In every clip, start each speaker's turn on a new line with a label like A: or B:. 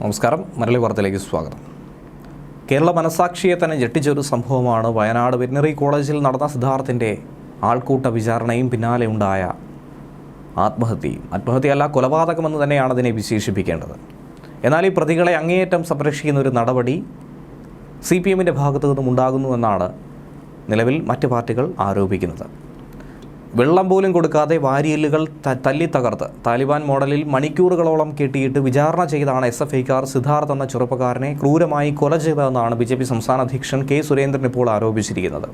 A: നമസ്കാരം. മരളി വാർത്തയിലേക്ക് സ്വാഗതം. കേരള മനസാക്ഷിയെ തന്നെ ഞെട്ടിച്ചൊരു സംഭവമാണ് വയനാട് വെറ്റിനറി കോളേജിൽ നടന്ന സിദ്ധാർത്ഥിന്റെ ആൾക്കൂട്ട വിചാരണയും പിന്നാലെ ഉണ്ടായ ആത്മഹത്യയും ആത്മഹത്യയല്ല കൊലപാതകമെന്ന് തന്നെയാണ് അതിനെ വിശേഷിപ്പിക്കേണ്ടത്. എന്നാൽ ഈ പ്രതികളെ അങ്ങേയറ്റം സംരക്ഷിക്കുന്ന ഒരു നടപടി സി പി എമ്മിന്റെ ഭാഗത്തു നിന്നും ഉണ്ടാകുന്നുവെന്നാണ് നിലവിൽ മറ്റ് പാർട്ടികൾ ആരോപിക്കുന്നത്. വെള്ളം പോലും കൊടുക്കാതെ വാരിയല്ലുകൾ തല്ലി തകർത്ത്. താലിബാൻ മോഡലിൽ മണിക്കൂറുകളോളം കെട്ടിയിട്ട് വിചാരണ ചെയ്താണ് എസ് എഫ് ഐക്കാർ സിദ്ധാർത്ഥ് എന്ന ചെറുപ്പക്കാരനെ ക്രൂരമായി കൊല ചെയ്തതെന്നാണ് ബി ജെ പി സംസ്ഥാന അധ്യക്ഷൻ കെ സുരേന്ദ്രൻ ഇപ്പോൾ ആരോപിച്ചിരിക്കുന്നത്.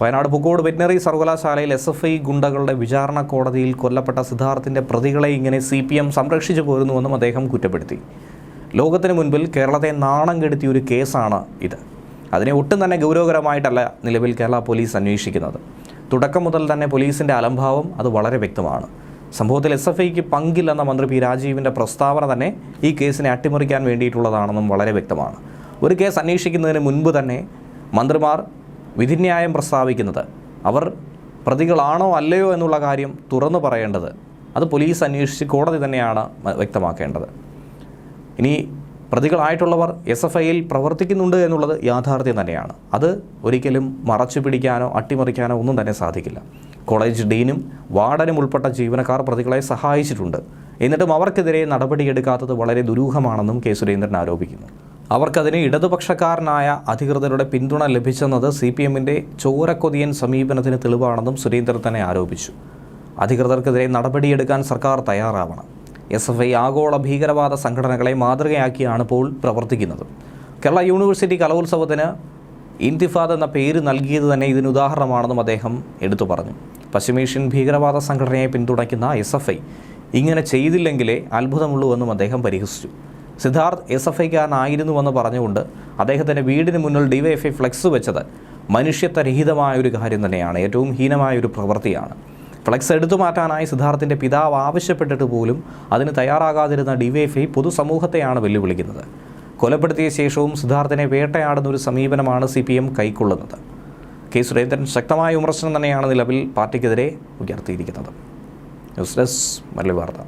A: വയനാട് പുക്കോട് വെറ്റിനറി സർവകലാശാലയിൽ എസ് എഫ് ഐ ഗുണ്ടകളുടെ വിചാരണ കോടതിയിൽ കൊല്ലപ്പെട്ട സിദ്ധാർത്ഥിന്റെ പ്രതികളെ ഇങ്ങനെ സി പി എം സംരക്ഷിച്ചു പോരുന്നുവെന്നും അദ്ദേഹം കുറ്റപ്പെടുത്തി. ലോകത്തിന് മുൻപിൽ കേരളത്തെ നാണം കെടുത്തിയ ഒരു കേസാണ് ഇത്. അതിനെ ഒട്ടും തന്നെ ഗൗരവകരമായിട്ടല്ല നിലവിൽ കേരള പോലീസ് അന്വേഷിക്കുന്നത്. തുടക്കം മുതൽ തന്നെ പോലീസിന്റെ അലംഭാവം അത് വളരെ വ്യക്തമാണ്. സംഭവത്തിൽ എസ് എഫ് ഐക്ക് പങ്കില്ലെന്ന മന്ത്രി പി രാജീവിന്റെ പ്രസ്താവന തന്നെ ഈ കേസിനെ അട്ടിമറിക്കാൻ വേണ്ടിയിട്ടുള്ളതാണെന്നും വളരെ വ്യക്തമാണ്. ഒരു കേസ് അന്വേഷിക്കുന്നതിന് മുൻപ് തന്നെ മന്ത്രിമാർ വിധിന്യായം പ്രസ്താവിക്കുന്നത് അവർ പ്രതികളാണോ അല്ലയോ എന്നുള്ള കാര്യം തുറന്നു പറയേണ്ടത് അത് പോലീസ് അന്വേഷിച്ച് കോടതി തന്നെയാണ് വ്യക്തമാക്കേണ്ടത്. ഇനി പ്രതികളായിട്ടുള്ളവർ എസ് എഫ് ഐയിൽ പ്രവർത്തിക്കുന്നുണ്ട് എന്നുള്ളത് യാഥാർത്ഥ്യം തന്നെയാണ്. അത് ഒരിക്കലും മറച്ചു പിടിക്കാനോ അട്ടിമറിക്കാനോ ഒന്നും തന്നെ സാധിക്കില്ല. കോളേജ് ഡീനും വാർഡനും ഉൾപ്പെട്ട ജീവനക്കാർ പ്രതികളെ സഹായിച്ചിട്ടുണ്ട്. എന്നിട്ടും അവർക്കെതിരെ നടപടിയെടുക്കാത്തത് വളരെ ദുരൂഹമാണെന്നും കെ സുരേന്ദ്രൻ ആരോപിക്കുന്നു. അവർക്കതിന് ഇടതുപക്ഷക്കാരനായ അധികൃതരുടെ പിന്തുണ ലഭിച്ചെന്നത് സി പി എമ്മിന്റെ ചോരക്കൊതിയൻ സമീപനത്തിന് തെളിവാണെന്നും സുരേന്ദ്രൻ തന്നെ ആരോപിച്ചു. അധികൃതർക്കെതിരെ നടപടിയെടുക്കാൻ സർക്കാർ തയ്യാറാവണം. എസ് എഫ് ഐ ആഗോള ഭീകരവാദ സംഘടനകളെ മാതൃകയാക്കിയാണ് ഇപ്പോൾ പ്രവർത്തിക്കുന്നത്. കേരള യൂണിവേഴ്സിറ്റി കലോത്സവത്തിന് ഇന്തിഫാദ് എന്ന പേര് നൽകിയത് തന്നെ ഇതിന് ഉദാഹരണമാണെന്നും അദ്ദേഹം എടുത്തു പറഞ്ഞു. പശ്ചിമേഷ്യൻ ഭീകരവാദ സംഘടനയെ പിന്തുണയ്ക്കുന്ന എസ് എഫ് ഐ ഇങ്ങനെ ചെയ്തില്ലെങ്കിലേ അത്ഭുതമുള്ളൂ എന്നും അദ്ദേഹം പരിഹസിച്ചു. സിദ്ധാർത്ഥ് എസ് എഫ് ഐക്കാരനായിരുന്നുവെന്ന് പറഞ്ഞുകൊണ്ട് അദ്ദേഹത്തിന്റെ വീടിന് മുന്നിൽ ഡിവൈഎഫ്ഐ ഫ്ലെക്സ് വെച്ചത് മനുഷ്യത്വരഹിതമായ ഒരു കാര്യം തന്നെയാണ്. ഏറ്റവും ഹീനമായ ഒരു പ്രവൃത്തിയാണ്. ഫ്ലെക്സ് എടുത്തു മാറ്റാനായി സിദ്ധാർത്ഥിന്റെ പിതാവ് ആവശ്യപ്പെട്ടിട്ട് പോലും അതിന് തയ്യാറാകാതിരുന്ന ഡിവൈഎഫ്ഐ പൊതുസമൂഹത്തെയാണ് വെല്ലുവിളിക്കുന്നത്. കൊലപ്പെടുത്തിയ ശേഷവും സിദ്ധാർത്ഥിനെ വേട്ടയാടുന്ന ഒരു സമീപനമാണ് സി പി എം കൈക്കൊള്ളുന്നത്. കെ സുരേന്ദ്രൻ ശക്തമായ വിമർശനം തന്നെയാണ് നിലവിൽ പാർട്ടിക്കെതിരെ ഉയർത്തിയിരിക്കുന്നത്. ന്യൂസ് ഡെസ്ക് മല്ലി വാർത്ത.